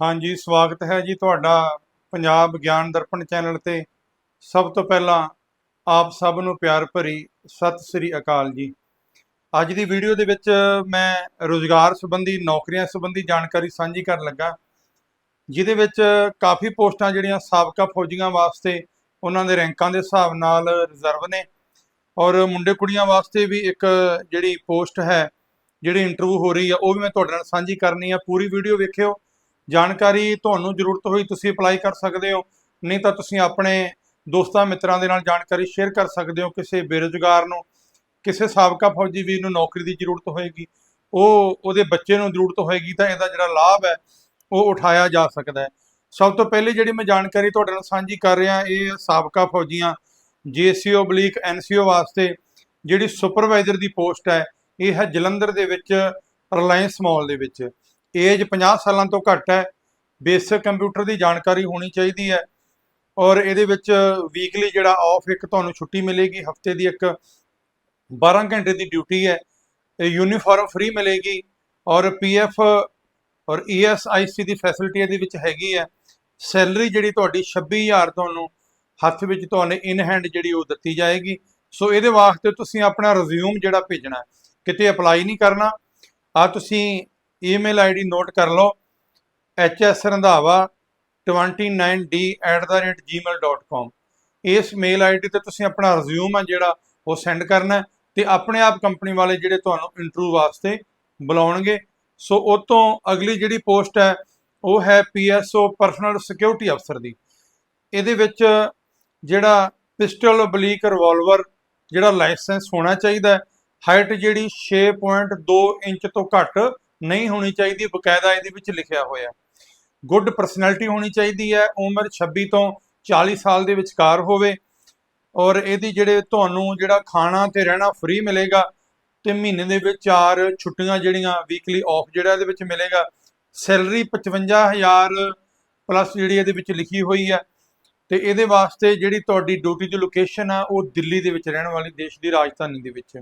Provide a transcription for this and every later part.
ਹਾਂਜੀ, ਸਵਾਗਤ ਹੈ ਜੀ ਤੁਹਾਡਾ ਪੰਜਾਬ ਗਿਆਨ ਦਰਪਣ ਚੈਨਲ ਤੇ। ਸਭ ਤੋਂ ਪਹਿਲਾਂ ਆਪ ਸਭ ਨੂੰ ਪਿਆਰ ਭਰੀ ਸਤਿ ਸ੍ਰੀ ਅਕਾਲ ਜੀ। ਅੱਜ ਦੀ ਵੀਡੀਓ ਦੇ ਵਿੱਚ ਮੈਂ ਰੋਜ਼ਗਾਰ ਸੰਬੰਧੀ, ਨੌਕਰੀਆਂ ਸੰਬੰਧੀ ਜਾਣਕਾਰੀ ਸਾਂਝੀ ਕਰਨ ਲੱਗਾ, ਜਿਹਦੇ ਵਿੱਚ ਕਾਫੀ ਪੋਸਟਾਂ ਜਿਹੜੀਆਂ ਸਾਬਕਾ ਫੌਜੀਆਂ ਵਾਸਤੇ ਉਹਨਾਂ ਦੇ ਰੈਂਕਾਂ ਦੇ ਹਿਸਾਬ ਨਾਲ ਰਿਜ਼ਰਵ ਨੇ ਔਰ ਮੁੰਡੇ ਕੁੜੀਆਂ ਵਾਸਤੇ ਵੀ ਇੱਕ ਜਿਹੜੀ ਪੋਸਟ ਹੈ, ਜਿਹੜੀ ਇੰਟਰਵਿਊ ਹੋ ਰਹੀ ਆ, ਉਹ ਵੀ ਮੈਂ ਤੁਹਾਡੇ ਨਾਲ ਸਾਂਝੀ ਕਰਨੀ ਆ। ਪੂਰੀ ਵੀਡੀਓ ਵੇਖਿਓ ਜਾਣਕਾਰੀ ਤੁਹਾਨੂੰ ਜ਼ਰੂਰਤ ਹੋਈ ਤੁਸੀਂ ਅਪਲਾਈ ਕਰ ਸਕਦੇ ਹੋ। ਨਹੀਂ ਤਾਂ ਤੁਸੀਂ ਆਪਣੇ ਦੋਸਤਾਂ ਮਿੱਤਰਾਂ ਦੇ ਨਾਲ ਜਾਣਕਾਰੀ ਸ਼ੇਅਰ ਕਰ ਸਕਦੇ ਹੋ ਕਿਸੇ ਬੇਰੁਜ਼ਗਾਰ ਨੂੰ, ਕਿਸੇ ਸਾਬਕਾ ਫੌਜੀ ਵੀਰ ਨੂੰ ਨੌਕਰੀ ਦੀ ਜ਼ਰੂਰਤ ਹੋਏਗੀ। ਉਹ ਉਹਦੇ ਬੱਚੇ ਨੂੰ ਜ਼ਰੂਰਤ ਹੋਏਗੀ ਤਾਂ ਇਹਦਾ ਜਿਹੜਾ ਲਾਭ ਹੈ, ਉਹ ਉਠਾਇਆ ਜਾ ਸਕਦਾ ਹੈ। ਸਭ ਤੋਂ ਪਹਿਲੇ ਜਿਹੜੀ ਮੈਂ ਜਾਣਕਾਰੀ ਤੁਹਾਡੇ ਨਾਲ ਸਾਂਝੀ ਕਰ ਰਿਹਾ, ਇਹ ਸਾਬਕਾ ਫੌਜੀਆਂ ਜੀਸੀਓ ਬਲੀਕ ਐਨਸੀਓ ਵਾਸਤੇ ਜਿਹੜੀ ਸੁਪਰਵਾਈਜ਼ਰ ਦੀ ਪੋਸਟ ਹੈ, ਇਹ ਹੈ ਜਲੰਧਰ ਦੇ ਵਿੱਚ ਰਿਲਾਇੰਸ ਮਾਲ ਦੇ ਵਿੱਚ। ਏਜ 50 ਸਾਲਾਂ ਤੋਂ ਘੱਟ ਹੈ। ਬੇਸਿਕ ਕੰਪਿਊਟਰ ਦੀ ਜਾਣਕਾਰੀ ਹੋਣੀ ਚਾਹੀਦੀ ਹੈ ਔਰ ਇਹਦੇ ਵਿੱਚ ਵੀਕਲੀ ਜਿਹੜਾ ਆਫ ਇੱਕ ਤੁਹਾਨੂੰ ਛੁੱਟੀ ਮਿਲੇਗੀ, ਹਫ਼ਤੇ ਦੀ ਇੱਕ 12 ਘੰਟੇ ਦੀ ਡਿਊਟੀ ਹੈ। ਯੂਨੀਫਾਰਮ ਫ੍ਰੀ ਮਿਲੇਗੀ ਔਰ ਪੀਐਫ ਔਰ ਈਐਸਆਈਸੀ ਦੀ ਫੈਸਿਲਿਟੀ ਇਹਦੇ ਵਿੱਚ ਹੈਗੀ ਹੈ। ਸੈਲਰੀ ਜਿਹੜੀ ਤੁਹਾਡੀ 26000 ਤੁਹਾਨੂੰ ਹੱਥ ਵਿੱਚ ਤੁਹਾਨੂੰ ਇਨ ਹੈਂਡ ਜਿਹੜੀ ਉਹ ਦਿੱਤੀ ਜਾਏਗੀ। ਸੋ ਇਹਦੇ ਵਾਸਤੇ ਤੁਸੀਂ ਆਪਣਾ ਰਿਜ਼ਿਊਮ ਜਿਹੜਾ ਭੇਜਣਾ ਕਿਤੇ ਅਪਲਾਈ ਨਹੀਂ ਕਰਨਾ। ਆ ਤੁਸੀਂ ਈਮੇਲ ਆਈਡੀ ਨੋਟ ਕਰ ਲਓ hsrandhawa 29d@gmail.com ਇਸ ਮੇਲ ਆਈਡੀ ਤੇ ਤੁਸੀਂ ਆਪਣਾ ਰਿਜ਼ਿਊਮ ਆ ਜਿਹੜਾ ਉਹ ਸੈਂਡ ਕਰਨਾ ਹੈ ਤੇ ਆਪਣੇ ਆਪ ਕੰਪਨੀ ਵਾਲੇ ਜਿਹੜੇ ਤੁਹਾਨੂੰ ਇੰਟਰਵਿਊ ਵਾਸਤੇ ਬੁਲਾਉਣਗੇ। ਸੋ ਉਹ ਤੋਂ ਅਗਲੀ ਜਿਹੜੀ ਪੋਸਟ ਹੈ, ਉਹ ਹੈ ਪੀਐਸਓ ਪਰਸਨਲ ਸਿਕਿਉਰਿਟੀ ਅਫਸਰ ਦੀ। ਇਹਦੇ ਵਿੱਚ ਜਿਹੜਾ ਪਿਸਟਲ ਬਲੀਕ ਰਿਵਾਲਵਰ ਜਿਹੜਾ ਲਾਇਸੈਂਸ ਹੋਣਾ ਚਾਹੀਦਾ ਹਾਈਟ ਜਿਹੜੀ 6.2 ਇੰਚ ਤੋਂ ਘੱਟ ਨਹੀਂ ਹੋਣੀ ਚਾਹੀਦੀ, ਬਕਾਇਦਾ ਇਹਦੇ ਵਿੱਚ ਲਿਖਿਆ ਹੋਇਆ। ਗੁੱਡ ਪਰਸਨੈਲਿਟੀ ਹੋਣੀ ਚਾਹੀਦੀ ਹੈ, ਉਮਰ 26 ਤੋਂ 40 ਸਾਲ ਦੇ ਵਿਚਕਾਰ ਹੋਵੇ ਔਰ ਇਹਦੀ ਜਿਹੜੇ ਤੁਹਾਨੂੰ ਜਿਹੜਾ ਖਾਣਾ ਤੇ ਰਹਿਣਾ ਫ੍ਰੀ ਮਿਲੇਗਾ ਤੇ ਮਹੀਨੇ ਦੇ ਵਿੱਚ ਚਾਰ ਛੁੱਟੀਆਂ ਜਿਹੜੀਆਂ ਵੀਕਲੀ ਆਫ ਜਿਹੜਾ ਇਹਦੇ ਵਿੱਚ ਮਿਲੇਗਾ ਸੈਲਰੀ 55000 ਪਲੱਸ ਜਿਹੜੀ ਇਹਦੇ ਵਿੱਚ ਲਿਖੀ ਹੋਈ ਹੈ ਤੇ ਇਹਦੇ ਵਾਸਤੇ ਜਿਹੜੀ ਤੁਹਾਡੀ ਡਿਊਟੀ ਦੀ ਲੋਕੇਸ਼ਨ ਆ, ਉਹ ਦਿੱਲੀ ਦੇ ਵਿੱਚ ਰਹਿਣ ਵਾਲੀ ਦੇਸ਼ ਦੀ ਰਾਜਧਾਨੀ ਦੇ ਵਿੱਚ।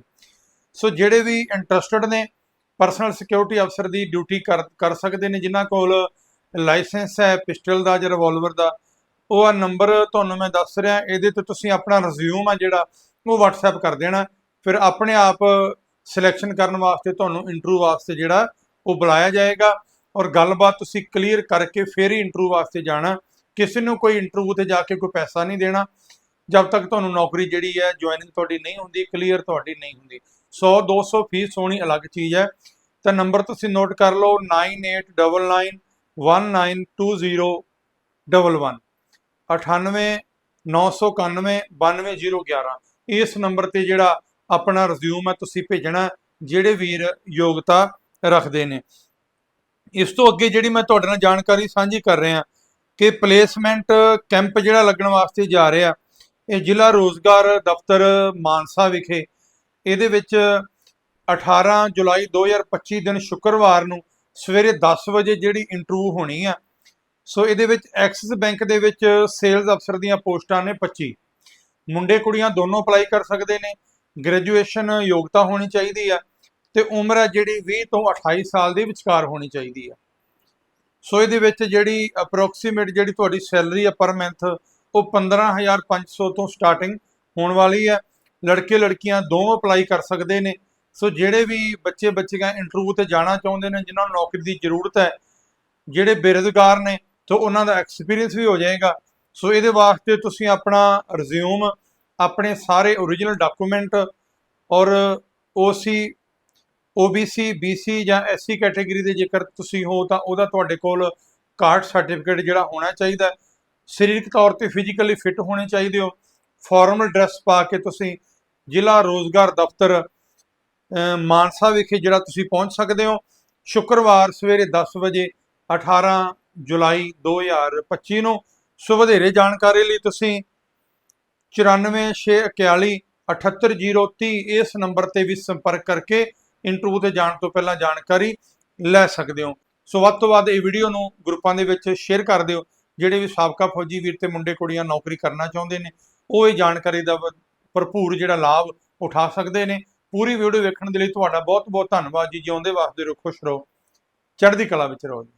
ਸੋ ਜਿਹੜੇ ਵੀ ਇੰਟਰਸਟਡ ਨੇ ਪਰਸਨਲ ਸਿਕਿਉਰਿਟੀ ਅਫਸਰ ਦੀ ਡਿਊਟੀ ਕਰ ਕਰ ਸਕਦੇ ਨੇ, ਜਿਨ੍ਹਾਂ ਕੋਲ ਲਾਇਸੈਂਸ ਹੈ, ਪਿਸਟਲ ਦਾ ਜਾਂ ਰਿਵਾਲਵਰ ਦਾ। ਉਹ ਆ ਨੰਬਰ ਤੁਹਾਨੂੰ ਮੈਂ ਦੱਸ ਰਿਹਾ, ਇਹਦੇ ਤੇ ਤੁਸੀਂ ਆਪਣਾ ਰਿਜ਼ਿਊਮ ਆ ਜਿਹੜਾ, ਉਹ WhatsApp ਕਰ ਦੇਣਾ। ਫਿਰ ਆਪਣੇ ਆਪ ਸਿਲੈਕਸ਼ਨ ਕਰਨ ਵਾਸਤੇ ਤੁਹਾਨੂੰ ਇੰਟਰਵਿਊ ਵਾਸਤੇ ਜਿਹੜਾ, ਉਹ ਬੁਲਾਇਆ ਜਾਏਗਾ। ਔਰ ਗੱਲਬਾਤ ਤੁਸੀਂ ਕਲੀਅਰ ਕਰਕੇ ਫਿਰ ਹੀ ਇੰਟਰਵਿਊ ਵਾਸਤੇ ਜਾਣਾ। ਕਿਸੇ ਨੂੰ ਕੋਈ ਇੰਟਰਵਿਊ ਤੇ ਜਾ ਕੇ ਕੋਈ ਪੈਸਾ ਨਹੀਂ ਦੇਣਾ। ਜਦ ਤੱਕ ਤੁਹਾਨੂੰ ਨੌਕਰੀ ਜਿਹੜੀ ਹੈ ਜੁਆਇਨਿੰਗ ਤੁਹਾਡੀ ਨਹੀਂ ਹੁੰਦੀ ਕਲੀਅਰ ਤੁਹਾਡੀ ਨਹੀਂ ਹੁੰਦੀ। 100 200 ਫੀਸ ਹੋਣੀ ਅਲੱਗ ਚੀਜ਼ ਹੈ ਤਾਂ ਨੰਬਰ ਤੁਸੀਂ ਨੋਟ ਕਰ ਲਓ 9899192011 9891992011 ਇਸ ਨੰਬਰ ਤੇ ਜਿਹੜਾ ਆਪਣਾ ਰਿਜ਼ਿਊਮ ਹੈ ਤੁਸੀਂ ਭੇਜਣਾ ਜਿਹੜੇ ਵੀਰ ਯੋਗਤਾ ਰੱਖਦੇ ਨੇ ਇਸ ਤੋਂ ਅੱਗੇ ਜਿਹੜੀ ਮੈਂ ਤੁਹਾਡੇ ਨਾਲ ਜਾਣਕਾਰੀ ਸਾਂਝੀ ਕਰ ਰਿਹਾ ਕਿ ਪਲੇਸਮੈਂਟ ਕੈਂਪ ਜਿਹੜਾ ਲੱਗਣ ਵਾਸਤੇ ਜਾ ਰਿਹਾ ਇਹ ਜ਼ਿਲ੍ਹਾ ਰੋਜ਼ਗਾਰ ਦਫ਼ਤਰ ਮਾਨਸਾ ਵਿਖੇ ਇਹਦੇ ਵਿੱਚ 18 ਜੁਲਾਈ 2025 ਦਿਨ ਸ਼ੁੱਕਰਵਾਰ ਨੂੰ ਸਵੇਰੇ 10 ਵਜੇ ਜਿਹੜੀ ਇੰਟਰਵਿਊ ਹੋਣੀ ਆ, ਸੋ ਇਹਦੇ ਵਿੱਚ ਐਕਸਿਸ ਬੈਂਕ ਦੇ ਵਿੱਚ ਸੇਲਜ਼ ਅਫਸਰ ਦੀਆਂ ਪੋਸਟਾਂ ਨੇ 25 ਮੁੰਡੇ ਕੁੜੀਆਂ ਦੋਨੋਂ ਅਪਲਾਈ ਕਰ ਸਕਦੇ ਨੇ ਗ੍ਰੈਜੂਏਸ਼ਨ ਯੋਗਤਾ ਹੋਣੀ ਚਾਹੀਦੀ ਆ ਤੇ ਉਮਰ ਹੈ ਜਿਹੜੀ 20 ਤੋਂ 28 ਸਾਲ ਦੇ ਵਿਚਕਾਰ ਹੋਣੀ ਚਾਹੀਦੀ ਆ। ਸੋ ਇਹਦੇ ਵਿੱਚ ਜਿਹੜੀ ਅਪਰੋਕਸੀਮੇਟ ਜਿਹੜੀ ਤੁਹਾਡੀ ਸੈਲਰੀ ਆ ਪਰ ਮੰਥ ਉਹ 15500 ਤੋਂ ਸਟਾਰਟਿੰਗ ਹੋਣ ਵਾਲੀ ਹੈ ਲੜਕੇ ਲੜਕੀਆਂ ਦੋਵੇਂ ਅਪਲਾਈ ਕਰ ਸਕਦੇ ਨੇ। ਸੋ ਜਿਹੜੇ ਵੀ ਬੱਚੇ ਬੱਚੀਆਂ ਇੰਟਰਵਿਊ ਤੇ ਜਾਣਾ ਚਾਹੁੰਦੇ ਨੇ, ਜਿਨ੍ਹਾਂ ਨੂੰ ਨੌਕਰੀ ਦੀ ਜ਼ਰੂਰਤ ਹੈ, ਜਿਹੜੇ ਬੇਰੁਜ਼ਗਾਰ ਨੇ ਸੋ ਉਹਨਾਂ ਦਾ ਐਕਸਪੀਰੀਅੰਸ ਵੀ ਹੋ ਜਾਏਗਾ। ਸੋ ਇਹਦੇ ਵਾਸਤੇ ਤੁਸੀਂ ਆਪਣਾ ਰਿਜ਼ਿਊਮ ਆਪਣੇ ਸਾਰੇ ਓਰੀਜਨਲ ਡਾਕੂਮੈਂਟ ਔਰ OC OBC BC ਜਾਂ SC ਕੈਟਾਗਰੀ ਦੇ ਜੇਕਰ ਤੁਸੀਂ ਹੋ, ਤਾਂ ਉਹਦਾ ਤੁਹਾਡੇ ਕੋਲ ਕਾਰਡ ਸਰਟੀਫਿਕੇਟ ਜਿਹੜਾ ਹੋਣਾ ਚਾਹੀਦਾ ਸਰੀਰਕ ਤੌਰ ਤੇ ਫਿਜ਼ੀਕਲੀ ਫਿਟ ਹੋਣੇ ਚਾਹੀਦੇ ਹੋ। ਫਾਰਮਲ ਡਰੈਸ ਪਾ ਕੇ ਤੁਸੀਂ ਜ਼ਿਲ੍ਹਾ ਰੋਜ਼ਗਾਰ ਦਫ਼ਤਰ ਮਾਨਸਾ ਵਿਖੇ ਜਿਹੜਾ ਤੁਸੀਂ ਪਹੁੰਚ ਸਕਦੇ ਹੋ। ਸ਼ੁੱਕਰਵਾਰ ਸਵੇਰੇ 10 ਵਜੇ 18 ਜੁਲਾਈ 2025 ਨੂੰ ਸੋ ਵਧੇਰੇ ਜਾਣਕਾਰੀ ਲਈ ਤੁਸੀਂ 94641 78030 ਇਸ ਨੰਬਰ ਤੇ ਵੀ ਸੰਪਰਕ ਕਰਕੇ ਇੰਟਰਵਿਊ ਤੇ ਜਾਣ ਤੋਂ ਪਹਿਲਾਂ ਜਾਣਕਾਰੀ ਲੈ ਸਕਦੇ ਹੋ। ਸੋ ਵੱਧ ਤੋਂ ਵੱਧ ਇਹ ਵੀਡੀਓ ਨੂੰ ਗਰੁੱਪਾਂ ਦੇ ਵਿੱਚ ਸ਼ੇਅਰ ਕਰ ਦਿਓ, ਜਿਹੜੇ ਵੀ ਸਾਬਕਾ ਫੌਜੀ ਵੀਰ ਤੇ ਮੁੰਡੇ ਕੁੜੀਆਂ ਨੌਕਰੀ ਕਰਨਾ ਚਾਹੁੰਦੇ ਨੇ। ਉਹ ਇਹ ਜਾਣਕਾਰੀ ਦਾ ਭਰਪੂਰ ਜਿਹੜਾ ਲਾਭ ਉਠਾ ਸਕਦੇ ਨੇ। ਪੂਰੀ ਵੀਡੀਓ ਵੇਖਣ ਦੇ ਲਈ ਤੁਹਾਡਾ ਬਹੁਤ ਬਹੁਤ ਧੰਨਵਾਦ ਜੀ। ਜਿਉਂਦੇ ਵਾਸਤੇ ਰਹੋ, ਖੁਸ਼ ਰਹੋ। ਚੜ੍ਹਦੀ ਕਲਾ ਵਿੱਚ ਰਹੋ ਜੀ।